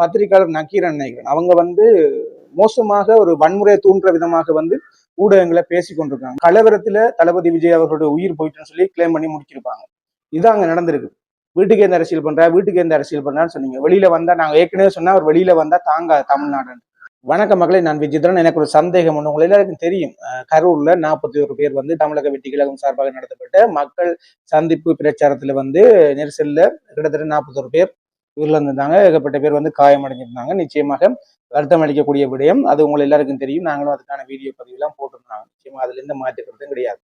பத்திரிகையாளர் நக்கீரன் நினைக்கிறேன் அவங்க வந்து மோசமாக ஒரு வன்முறையை தூண்டுற விதமாக வந்து ஊடகங்களை பேசி கொண்டிருக்காங்க. கலவரத்துல தளபதி விஜய் அவர்களுடைய உயிர் போயிட்டுன்னு சொல்லி கிளைம் பண்ணி முடிச்சிருப்பாங்க. இதுதான் அங்க நடந்திருக்கு. வீட்டுக்கு எந்த அரசியல் பண்றா? வீட்டுக்கு எந்த அரசியல் பண்றான்னு சொன்னீங்க. வெளியில வந்தா நாங்க ஏற்கனவே சொன்னா அவர் வெளியில வந்தா தாங்க தமிழ்நாடு வணக்க மக்களை நான் விஜித்ரன். எனக்கு ஒரு சந்தேகம். ஒன்று உங்களை எல்லாருக்கும் தெரியும். கரூர்ல நாற்பத்தி ஒரு பேர் வந்து தமிழக வெட்டி கழகம் சார்பாக நடத்தப்பட்ட மக்கள் சந்திப்பு பிரச்சாரத்துல வந்து நெரிசல்ல கிட்டத்தட்ட நாற்பத்தொரு பேர் உயிரிழந்திருந்தாங்க. ஏகப்பட்ட பேர் வந்து காயமடைஞ்சிருந்தாங்க. நிச்சயமாக வருத்தம் அளிக்கக்கூடிய விடயம். அது உங்களை எல்லாருக்கும் தெரியும். நாங்களும் அதுக்கான வீடியோ பதிவுலாம் போட்டிருந்தாங்க நிச்சயமாக அதுல எந்த மாற்று கிடையாது.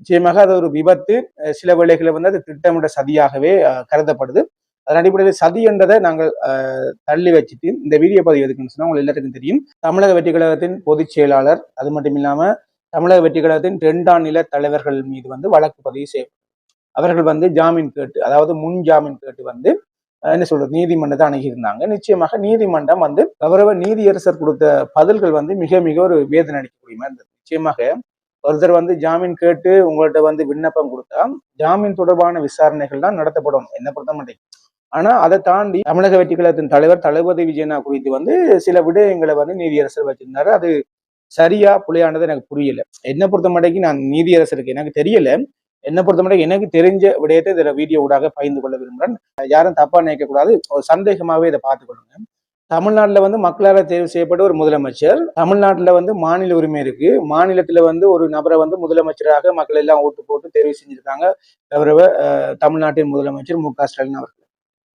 நிச்சயமாக அது ஒரு விபத்து. சில வேளைகளில் வந்து அது திட்டமிட்ட சதியாகவே கருதப்படுது. அதன் அடிப்படையில் சதி என்றதை நாங்கள் தள்ளி வச்சுட்டு இந்த வீடியோ பதிவு எதுக்குன்னு சொன்னால் உங்கள் எல்லாருக்கும் தெரியும். தமிழக வெற்றி கழகத்தின் பொதுச் செயலாளர் அது மட்டும் இல்லாமல் தமிழக வெற்றி கழகத்தின் இரண்டாம் நில தலைவர்கள் மீது வந்து வழக்கு பதிவு செய்யும் அவர்கள் வந்து ஜாமீன் கேட்டு அதாவது முன் ஜாமீன் கேட்டு வந்து என்ன சொல்றது நீதிமன்றத்தை அணுகியிருந்தாங்க. நிச்சயமாக நீதிமன்றம் வந்து கௌரவ நீதியரசர் கொடுத்த பதில்கள் வந்து மிக மிக ஒரு வேதனை அளிக்கக்கூடிய மாதிரி இருந்தது. நிச்சயமாக ஒருத்தர் வந்து ஜாமீன் கேட்டு உங்கள்ட்ட வந்து விண்ணப்பம் கொடுத்தா ஜாமீன் தொடர்பான விசாரணைகள் தான் நடத்தப்படும். என்ன பொறுத்த மாட்டேங்க ஆனா அதை தாண்டி தமிழக வெற்றி கழகத்தின் தலைவர் தளபதி விஜயனா குறித்து வந்து சில விடயங்களை வந்து நீதியரசர் வச்சிருந்தாரு. அது சரியா புலையானது எனக்கு புரியல. என்ன பொறுத்த மாட்டேங்கி நான் நீதியரசருக்கு எனக்கு தெரியல. என்ன பொறுத்த எனக்கு தெரிஞ்ச விடயத்தை இதில் வீடியோ ஊடாக பகிர்ந்து கொள்ள விரும்புகிறேன். யாரும் தப்பாக நினைக்கக்கூடாது. ஒரு சந்தேகமாகவே இதை பார்த்துக்கொள்ளுங்க தமிழ்நாட்டில் வந்து மக்களால் தேர்வு செய்யப்பட்ட ஒரு முதலமைச்சர். தமிழ்நாட்டில் வந்து மாநில உரிமை இருக்கு. மாநிலத்தில் வந்து ஒரு நபரை வந்து முதலமைச்சராக மக்கள் எல்லாம் ஓட்டு போட்டு தேர்வு செஞ்சிருக்காங்க. கௌரவ தமிழ்நாட்டின் முதலமைச்சர் மு க ஸ்டாலின் அவர்கள்.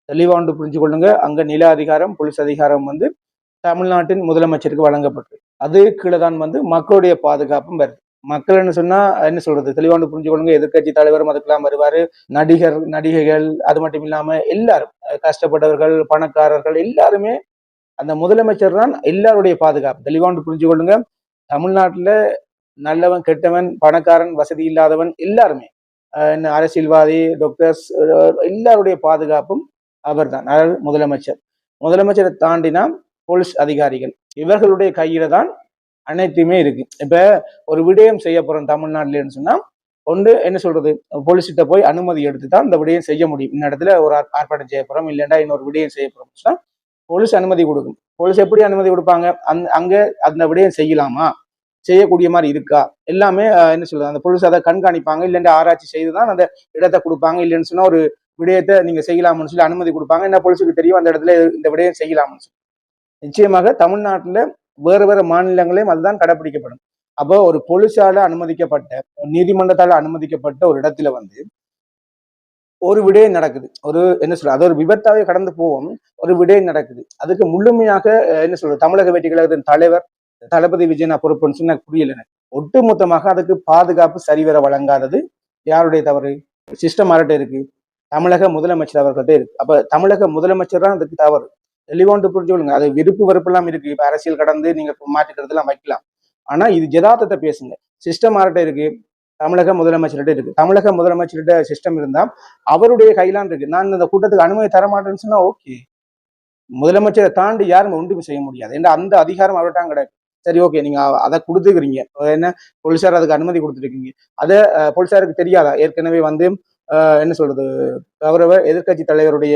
தெளிவாண்டு புரிஞ்சு கொள்ளுங்க. அங்க நில அதிகாரம் போலீஸ் அதிகாரம் வந்து தமிழ்நாட்டின் முதலமைச்சருக்கு வழங்கப்பட்டு அது கீழே தான் வந்து மக்களுடைய பாதுகாப்பும் வருது. மக்கள்னு சொன்னா என்ன சொல்றது தெளிவாண்டு புரிஞ்சு எதிர்கட்சி எதிர்க்கட்சி தலைவரும் அதுக்கெல்லாம் வருவாரு. நடிகர் நடிகைகள் அது மட்டும் இல்லாம எல்லாரும் கஷ்டப்பட்டவர்கள் பணக்காரர்கள் எல்லாருமே அந்த முதலமைச்சர் தான் எல்லாருடைய பாதுகாப்பு. தெளிவாண்டு புரிஞ்சு கொள்ளுங்க. தமிழ்நாட்டுல நல்லவன் கெட்டவன் பணக்காரன் வசதி இல்லாதவன் எல்லாருமே என்ன அரசியல்வாதி டாக்டர்ஸ் எல்லாருடைய பாதுகாப்பும் அவர்தான் தான் முதலமைச்சர். முதலமைச்சரை தாண்டினா போலீஸ் அதிகாரிகள். இவர்களுடைய கையில தான் அனைத்துமே இருக்கு. இப்ப ஒரு விடயம் செய்ய போறோம் தமிழ்நாட்டிலேன்னு சொன்னா ஒன்று என்ன சொல்றது? போலீஸ்கிட்ட போய் அனுமதி எடுத்து தான் இந்த விடயம் செய்ய முடியும். இந்த இடத்துல ஒரு ஆர்- ஆர்ப்பாட்டம் செய்ய போறோம் இல்லைன்னா இன்னொரு விடயம் செய்ய போறோம் சொன்னா போலீஸ் அனுமதி கொடுக்கும். போலீஸ் எப்படி அனுமதி கொடுப்பாங்க? அந்த அங்க அந்த விடயம் செய்யலாமா? செய்யக்கூடிய மாதிரி இருக்கா? எல்லாமே என்ன சொல்றது? அந்த போலீஸ் அதை கண்காணிப்பாங்க இல்லைன்னா ஆராய்ச்சி செய்து தான் அந்த இடத்தை கொடுப்பாங்க இல்லைன்னு சொன்னா ஒரு விடயத்தை நீங்க செய்யலாம்னு சொல்லி அனுமதி கொடுப்பாங்க. என்ன போலீஸுக்கு தெரியும் அந்த இடத்துல இந்த விடயம் செய்யலாம்னு சொல்லி. நிச்சயமாக தமிழ்நாட்டில் வேறு வேறு மாநிலங்களையும் அதுதான் கடைபிடிக்கப்படும் அப்போ ஒரு போலீஸால அனுமதிக்கப்பட்ட நீதிமன்றத்தால அனுமதிக்கப்பட்ட ஒரு இடத்துல வந்து ஒரு விடயம் நடக்குது. ஒரு என்ன சொல்றது? அது ஒரு விபத்தாவே கடந்து போவோம் ஒரு விடயம் நடக்குது. அதுக்கு முழுமையாக என்ன சொல்றது? தமிழக வெற்றி கழகத்தின் தலைவர் தளபதி விஜயனா பொறுப்புன்னு சொன்னா புரியல ஒட்டுமொத்தமாக அதுக்கு பாதுகாப்பு சரிவர வழங்காதது யாருடைய தவறு? சிஸ்டம் யார்கிட்ட இருக்கு. தமிழக முதலமைச்சர் அவர்கள்ட்ட இருக்கு. அப்ப தமிழக முதலமைச்சர் தான் அதுக்கு தவறு. தெளிவாண்டு புரிஞ்சுக்கொள்ளுங்க அது விருப்பு வெறுப்பெல்லாம் இருக்கு. இப்போ அரசியல் கடந்து நீங்க மாற்றிக்கிறதெல்லாம் வைக்கலாம். ஆனா இது ஜதார்த்தத்தை பேசுங்க. சிஸ்டம் ஆர்ட்ட இருக்கு. தமிழக முதலமைச்சர்கிட்ட இருக்கு. தமிழக முதலமைச்சர்கிட்ட சிஸ்டம் இருந்தா அவருடைய கையிலான் இருக்கு. நான் இந்த கூட்டத்துக்கு அனுமதி தர மாட்டேன்னு சொன்னா ஓகே. முதலமைச்சரை தாண்டி யாரும் ஒன்றுமே செய்ய முடியாது. ஏன்னா அந்த அதிகாரம் அவர்கிட்ட கிடையாது. சரி ஓகே. நீங்க அதை கொடுத்துக்கிறீங்க. என்ன? போலீசார் அதுக்கு அனுமதி கொடுத்துருக்கீங்க அதை போலீசாருக்கு தெரியாதா? ஏற்கனவே வந்து என்ன சொல்றது? கௌரவ எதிர்க்கட்சி தலைவருடைய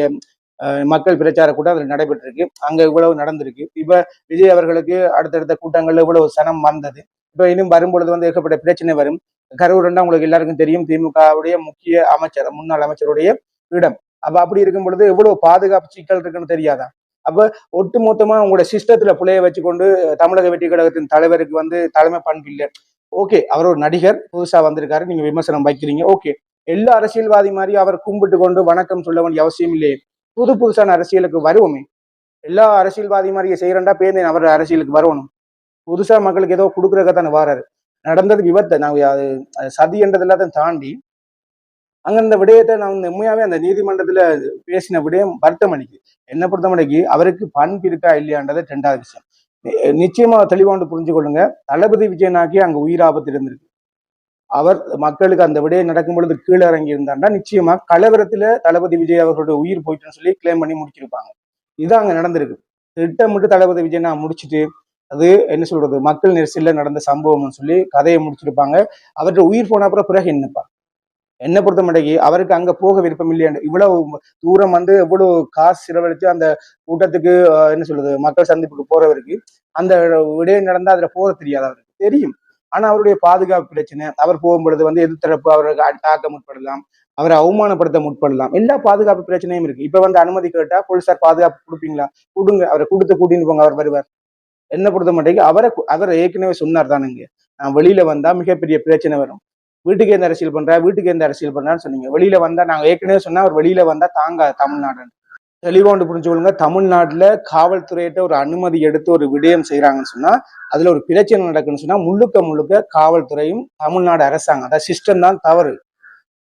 மக்கள் பிரச்சார கூட்டம் அதில் நடைபெற்றிருக்கு. அங்க இவ்வளவு நடந்திருக்கு. இப்ப விஜய் அவர்களுக்கு அடுத்தடுத்த கூட்டங்கள்ல இவ்வளவு சனம் வந்தது. இப்ப இன்னும் வரும்பொழுது வந்து ஏகப்பட்ட பிரச்சனை வரும். கரூர்னா உங்களுக்கு எல்லாருக்கும் தெரியும். திமுகவுடைய முக்கிய அமைச்சர் முன்னாள் அமைச்சருடைய இடம். அப்ப அப்படி இருக்கும் பொழுது எவ்வளவு பாதுகாப்பு சிக்கல் இருக்குன்னு தெரியாதா? அப்ப ஒட்டுமொத்தமா உங்களோட சிஸ்டத்துல பிள்ளைய வச்சுக்கொண்டு தமிழக வெற்றி கழகத்தின் தலைவருக்கு வந்து தலைமை பண்பு இல்லை. ஓகே அவர் ஒரு நடிகர் புதுசா வந்திருக்காரு. நீங்க விமர்சனம் வைக்கிறீங்க. ஓகே எல்லா அரசியல்வாதி மாதிரி அவர் கும்பிட்டு கொண்டு வணக்கம் சொல்ல வேண்டிய அவசியம் இல்லையே. புது புதுசான அரசியலுக்கு வருவோமே. எல்லா அரசியல்வாதி மாதிரியே செய்யறண்டா பேருந்து அவர் அரசியலுக்கு வரணும் புதுசா மக்களுக்கு ஏதோ கொடுக்குறக்க தானே வாராரு. நடந்தது விபத்தை. நான் அது சதி என்றது எல்லாத்தையும் தாண்டி அங்க இந்த விடயத்தை நான் வந்து உண்மையாவே அந்த நீதிமன்றத்துல பேசின விடயம் வருத்தம் அணிக்கு என்ன பொறுத்த மணிக்கு அவருக்கு பண்பு இருக்கா இல்லையான்றது ரெண்டாவது விஷயம். நிச்சயமா தெளிவாண்டு புரிஞ்சு கொள்ளுங்க தளபதி விஜயனாக்கி அங்க உயிராபத்து இருந்திருக்கு. அவர் மக்களுக்கு அந்த விடயம் நடக்கும் பொழுது கீழே இறங்கி இருந்தாண்டா நிச்சயமா கலவரத்துல தளபதி விஜய் அவர்களுடைய உயிர் போயிட்டுன்னு சொல்லி கிளைம் பண்ணி முடிச்சிருப்பாங்க. இதுதான் அங்க நடந்திருக்கு. திட்டமிட்டு தளபதி விஜய் நான் முடிச்சுட்டு அது என்ன சொல்றது மக்கள் நெரிசல்ல நடந்த சம்பவம்னு சொல்லி கதையை முடிச்சிருப்பாங்க. அவர்கிட்ட உயிர் போன அப்புறம் பிறகு என்னப்பா? என்னை பொறுத்த மட்டும் அவருக்கு அங்க போக விருப்பம் இல்லையாண்டு. இவ்வளவு தூரம் வந்து எவ்வளவு காசு செலவழித்து அந்த கூட்டத்துக்கு என்ன சொல்றது மக்கள் சந்திப்புக்கு போறவருக்கு அந்த விடயம் நடந்தா அதுல போக தெரியாது அவருக்கு. தெரியும். ஆனா அவருடைய பாதுகாப்பு பிரச்சனை அவர் போகும்பொழுது வந்து எதிர்த்தரப்பு அவரை தாக்க முற்படலாம் அவரை அவமானப்படுத்த முற்படலாம் எல்லா பாதுகாப்பு பிரச்சனையும் இருக்கு. இப்ப வந்து அனுமதி கேட்டா போலீசார் பாதுகாப்பு கொடுப்பீங்களா? கொடுங்க அவரை கொடுத்து கூட்டின்னு போங்க அவர் வருவார். என்ன பொறுத்த மாட்டேங்க அவரை அவர் ஏற்கனவே சொன்னார் தானுங்க நான் வெளியில வந்தா மிகப்பெரிய பிரச்சனை வரும். வீட்டுக்கு எந்த அரசியல் பண்றா? வீட்டுக்கு எந்த அரசியல் பண்றான்னு சொன்னீங்க. வெளியில வந்தா நாங்க ஏற்கனவே சொன்னா அவர் வெளியில வந்தா தாங்க தமிழ்நாடு தெளிவாக ஒன்று புரிஞ்சுக்கொள்ளுங்க. தமிழ்நாட்டில் காவல்துறையிட்ட ஒரு அனுமதி எடுத்து ஒரு விடயம் செய்கிறாங்கன்னு சொன்னால் அதில் ஒரு பிரச்சனை நடக்குன்னு சொன்னால் முழுக்க முழுக்க காவல்துறையும் தமிழ்நாடு அரசாங்கம் அதாவது சிஸ்டம் தான் தவறு.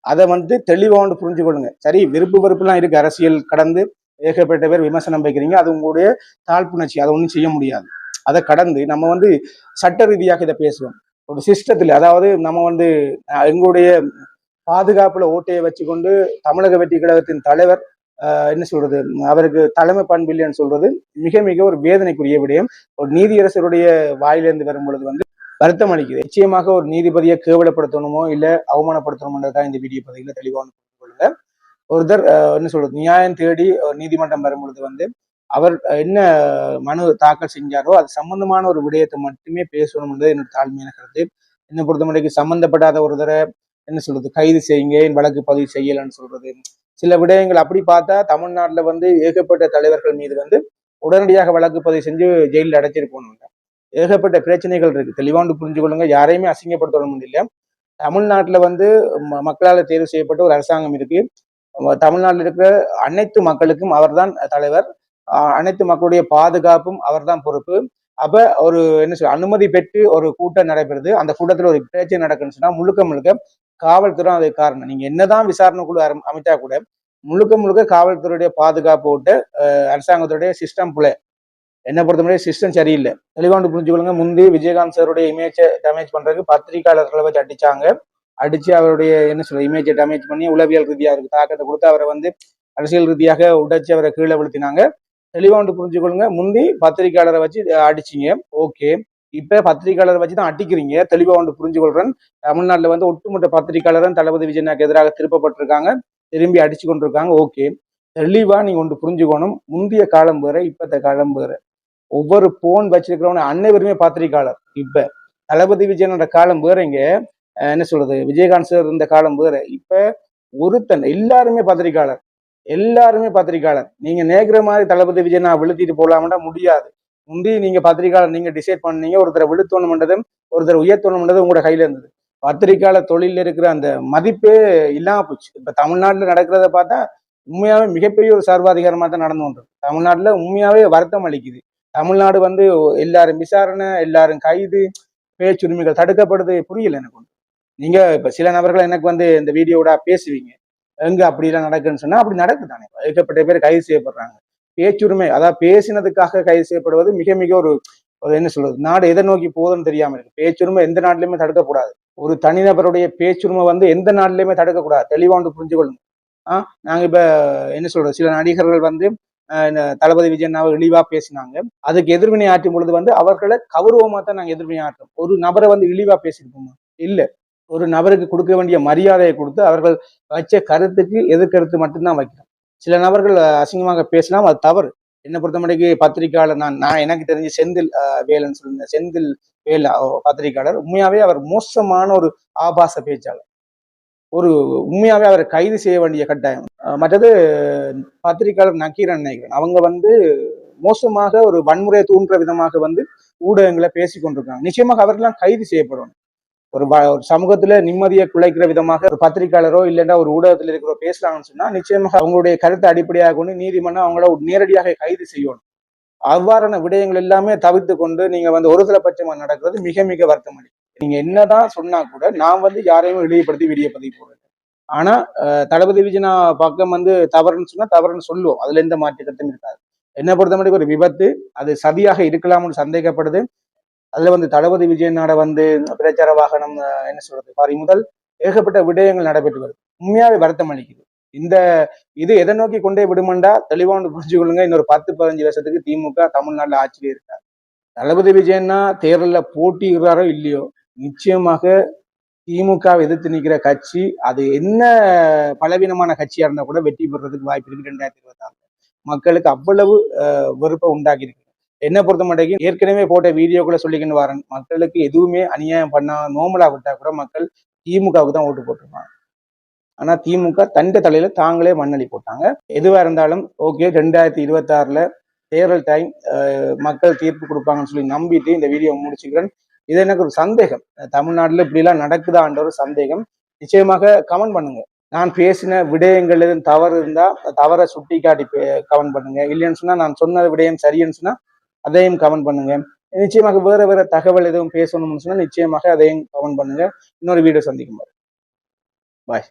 அதை வந்து தெளிவாக ஒன்று புரிஞ்சுக்கொள்ளுங்க. சரி விருப்பு வெறுப்புலாம் இருக்குது அரசியல் கடந்து ஏகப்பட்ட பேர் விமர்சனம் வைக்கிறீங்க. அது உங்களுடைய தாழ்ப்புணர்ச்சி. அதை ஒன்றும் செய்ய முடியாது. அதை கடந்து நம்ம வந்து சட்ட ரீதியாக இதை பேசுவோம் ஒரு சிஸ்டத்தில் அதாவது நம்ம வந்து எங்களுடைய பாதுகாப்புல ஓட்டையை வச்சுக்கொண்டு தமிழக வெற்றி கழகத்தின் தலைவர் என்ன சொல்றது? அவருக்கு தலைமை பண்பு இல்லைன்னு சொல்றது மிக மிக ஒரு வேதனைக்குரிய விடயம். ஒரு நீதியரசருடைய வாயிலிருந்து வரும் பொழுது வந்து வருத்தம் அளிக்குது. நிச்சயமாக ஒரு நீதிபதியை கேவலப்படுத்தணுமோ இல்ல அவமானப்படுத்தணுமோன்றதான் இந்த வீடியோ பதிவுல தெளிவான கொள்ளுங்க. ஒருத்தர் என்ன சொல்றது? நியாயம் தேடி ஒரு நீதிமன்றம் வரும் பொழுது வந்து அவர் என்ன மனு தாக்கல் செஞ்சாரோ அது சம்பந்தமான ஒரு விடயத்தை மட்டுமே பேசணும்ன்றது என்னோட தாழ்மையான கருத்து. என்னை பொறுத்தமட்டைக்கு சம்பந்தப்படாத ஒருத்தரை என்ன சொல்றது? கைது செய்யுங்க என் வழக்கு பதிவு செய்யலன்னு சொல்றது. சில விடயங்கள் அப்படி பார்த்தா தமிழ்நாட்டுல வந்து ஏகப்பட்ட தலைவர்கள் மீது வந்து உடனடியாக வழக்கு பதிவு செஞ்சு ஜெயிலில் அடைச்சிட்டு ஏகப்பட்ட பிரச்சனைகள் இருக்கு. தெளிவாண்டு புரிஞ்சு கொள்ளுங்க. யாரையுமே அசிங்கப்படுத்தணும் முடியல. தமிழ்நாட்டுல வந்து மக்களால் தேர்வு செய்யப்பட்ட ஒரு அரசாங்கம் இருக்கு. தமிழ்நாட்டில் இருக்கிற அனைத்து மக்களுக்கும் அவர்தான் தலைவர். ஆஹ் அனைத்து மக்களுடைய பாதுகாப்பும் அவர்தான் பொறுப்பு. அப்ப ஒரு என்ன சொல்ற அனுமதி பெற்று ஒரு கூட்டம் நடைபெறுது. அந்த கூட்டத்துல ஒரு பிரச்சனை நடக்குன்னு சொன்னா முழுக்க முழுக்க காவல்துறை அதுக்கு காரணம். நீங்க என்னதான் விசாரணை குழு அமைச்சா கூட முழுக்க முழுக்க காவல்துறையுடைய பாதுகாப்பு விட்டு அரசாங்கத்துடைய சிஸ்டம் புல என்ன பொறுத்தவரை சிஸ்டம் சரியில்லை. தெளிவாண்டு புரிஞ்சுக்கொள்ளுங்க முந்தி விஜயகாந்த் சாருடைய இமேஜை டேமேஜ் பண்றதுக்கு பத்திரிகையாளர்களை வச்சு அடிச்சாங்க. அடிச்சு அவருடைய என்ன சொல்ற இமேஜை டேமேஜ் பண்ணி உளவியல் ரீதியாக அவருக்கு தாக்கத்தை கொடுத்து அவரை வந்து அரசியல் ரீதியாக உடைச்சு அவரை கீழே விழுத்தினாங்க. தெளிவாண்டு புரிஞ்சுக்கொள்ளுங்க முந்தி பத்திரிகையாளரை வச்சு அடிச்சிங்க. ஓகே. இப்ப பத்திரிகையாளர் வச்சு தான் அடிக்கிறீங்க. தெளிவா ஒன்று புரிஞ்சு கொள்கிறேன் தமிழ்நாட்டில் வந்து ஒட்டுமொத்த பத்திரிகையாளரும் தளபதி விஜயனுக்கு எதிராக திருப்பப்பட்டிருக்காங்க. திரும்பி அடிச்சு கொண்டிருக்காங்க. ஓகே. தெளிவா நீங்க ஒன்று புரிஞ்சுக்கணும். முந்தைய காலம் வேற இப்பத்த காலம் வேற. ஒவ்வொரு போன் வச்சிருக்கிறவன அனைவருமே பத்திரிகையாளர். இப்ப தளபதி விஜயனோட காலம் வேறங்க. அஹ் என்ன சொல்றது? விஜயகாந்த் சார் இருந்த காலம் வேற. இப்ப ஒருத்தன் எல்லாருமே பத்திரிகையாளர். எல்லாருமே பத்திரிகையாளர். நீங்க நேக்கிற மாதிரி தளபதி விஜய் நான் விழுத்திட்டு போலாம்னா முடியாது. முந்தி நீங்க பத்திரிகையாளர் நீங்க டிசைட் பண்ணீங்க ஒருத்தரை விழுத்தணும்ன்றதும் ஒருத்தர் உயர்த்தணும்ன்றது உங்களோட கையில இருந்தது. பத்திரிகையாளர் தொழில இருக்கிற அந்த மதிப்பே இல்லாம போச்சு. இப்ப தமிழ்நாட்டுல நடக்கிறத பார்த்தா உண்மையாவே மிகப்பெரிய ஒரு சர்வாதிகாரமாக தான் நடந்து கொண்டிருக்கு. தமிழ்நாட்டுல உண்மையாவே வருத்தம் அளிக்குது. தமிழ்நாடு வந்து எல்லாரும் விசாரணை எல்லாரும் கைது பேச்சுரிமைகள் தடுக்கப்படுது. புரியல எனக்கு ஒன்று நீங்க இப்ப சில நபர்கள் எனக்கு வந்து இந்த வீடியோட பேசுவீங்க. எங்க அப்படிலாம் நடக்குன்னு சொன்னா அப்படி நடக்குதானே ஏகப்பட்ட பேர் கைது செய்யப்படுறாங்க. பேச்சுரிமை அதாவது பேசினதுக்காக கைது செய்யப்படுவது மிக மிக ஒரு என்ன சொல்றது நாடு எதை நோக்கி போகுதுன்னு தெரியாம இருக்கு. பேச்சுரிமை எந்த நாட்டிலுமே தடுக்கக்கூடாது. ஒரு தனிநபருடைய பேச்சுரிமை வந்து எந்த நாட்டிலையுமே தடுக்கக்கூடாது. தெளிவாண்டு புரிஞ்சு கொள்ளணும் ஆஹ் நாங்க இப்ப என்ன சொல்றது சில நடிகர்கள் வந்து தளபதி விஜயனாவை இழிவா பேசினாங்க. அதுக்கு எதிர்வினை ஆற்றும் பொழுது வந்து அவர்களை கௌரவமா தான் நாங்க எதிர்வினை ஆற்றோம். ஒரு நபரை வந்து இழிவா பேசியிருப்போமா இல்ல. ஒரு நபருக்கு கொடுக்க வேண்டிய மரியாதையை கொடுத்து அவர்கள் வச்ச கருத்துக்கு எதிர்கருத்து மட்டும்தான் வைக்கிறோம். சில நபர்கள் அசிங்கமாக பேசலாம் அது தவறு. என்னை பொறுத்த பத்திரிகையாளர் நான் நான் எனக்கு தெரிஞ்ச செந்தில் வேலன்னு சொல்லுங்க செந்தில் வேல் பத்திரிகையாளர் உண்மையாவே அவர் மோசமான ஒரு ஆபாச பேச்சாளர். ஒரு உண்மையாவே அவரை கைது செய்ய வேண்டிய கட்டாயம். மற்றது பத்திரிகையாளர் நக்கீரன் நினைக்கிறேன் அவங்க வந்து மோசமாக ஒரு வன்முறையை தூண்டுற விதமாக வந்து ஊடகங்களை பேசி கொண்டிருக்காங்க நிச்சயமாக அவர்கள்லாம் கைது செய்யப்படணும். ஒரு ஒரு சமூகத்துல நிம்மதியை குலைக்கிற விதமாக ஒரு பத்திரிகையாளரோ இல்லைன்னா ஒரு ஊடகத்தில் இருக்கிறோ பேசுறாங்கன்னு சொன்னா நிச்சயமாக அவங்களுடைய கருத்தை அடிப்படையாக கொண்டு நீதிமன்றம் அவங்கள நேரடியாக கைது செய்யணும் அவ்வாறான விடயங்கள் எல்லாமே தவிர்த்து கொண்டு நீங்க வந்து ஒருதலை பட்சமா நடக்கிறது மிக மிக வருத்தம் நீங்க என்னதான் சொன்னா கூட நான் வந்து யாரையும் இழிவுபடுத்தி வீடியோ போடுறேன் ஆனா அஹ், தளபதி விஜயனா பக்கம் வந்து தவறுன்னு சொன்னா தவறுன்னு சொல்லுவோம். அதுல எந்த மாற்று கருத்தும் இருக்காது. என்ன பொறுத்த மட்டும் ஒரு விபத்து அது சதியாக இருக்கலாம்னு சந்தேகப்படுது. அதுல வந்து தளபதி விஜயனோட வந்து பிரச்சார வாகனம் என்ன சொல்றது முதல் ஏகப்பட்ட விடயங்கள் நடைபெற்று வருது. உண்மையாவே வருத்தம் அளிக்குது. இந்த இது எதை நோக்கி கொண்டே விடுமண்டா தெளிவான புரிஞ்சு கொள்ளுங்க. இன்னொரு பத்து பதினஞ்சு வருஷத்துக்கு திமுக தமிழ்நாட்டில் ஆட்சியிலே இருக்கார் தளபதி விஜயன்னா தேர்தலில் போட்டியிடுறாரோ இல்லையோ நிச்சயமாக திமுக எதிர்த்து நிற்கிற கட்சி அது என்ன பலவீனமான கட்சியா இருந்தா கூட வெற்றி பெறுறதுக்கு வாய்ப்பு இருக்கு. ரெண்டாயிரத்தி இருபத்தி ஆறு மக்களுக்கு அவ்வளவு வெறுப்பை உண்டாக்கியிருக்கு. என்ன பொறுத்த மட்டும் ஏற்கனவே போட்ட வீடியோக்குள்ள சொல்லிக்கின்னு வரேன். மக்களுக்கு எதுவுமே அநியாயம் பண்ணா நோமலா விட்டா கூட மக்கள் திமுகவுக்கு தான் ஓட்டு போட்டிருப்பாங்க. ஆனா திமுக தண்ட தலையில தாங்களே மண்ணளி போட்டாங்க. எதுவா இருந்தாலும் ஓகே ரெண்டாயிரத்தி இருபத்தி ஆறுல தேர்தல் டைம் மக்கள் தீர்ப்பு கொடுப்பாங்கன்னு சொல்லி நம்பிட்டு இந்த வீடியோ முடிச்சுக்கிறேன். இது எனக்கு ஒரு சந்தேகம். தமிழ்நாட்டுல இப்படி எல்லாம் நடக்குதான்ற ஒரு சந்தேகம். நிச்சயமாக கமெண்ட் பண்ணுங்க. நான் பேசின விடயங்கள் எதுவும் தவறு இருந்தா தவறை சுட்டி காட்டி கமெண்ட் பண்ணுங்க. இல்லைன்னு சொன்னா நான் சொன்ன விடயம் சரின்னு சொன்னா அதையும் கமெண்ட் பண்ணுங்க. நிச்சயமாக வேற வேற தகவல் எதுவும் பேசணும்னு சொன்னால் நிச்சயமாக அதையும் கமெண்ட் பண்ணுங்க. இன்னொரு வீடியோ சந்திக்கும் பாய்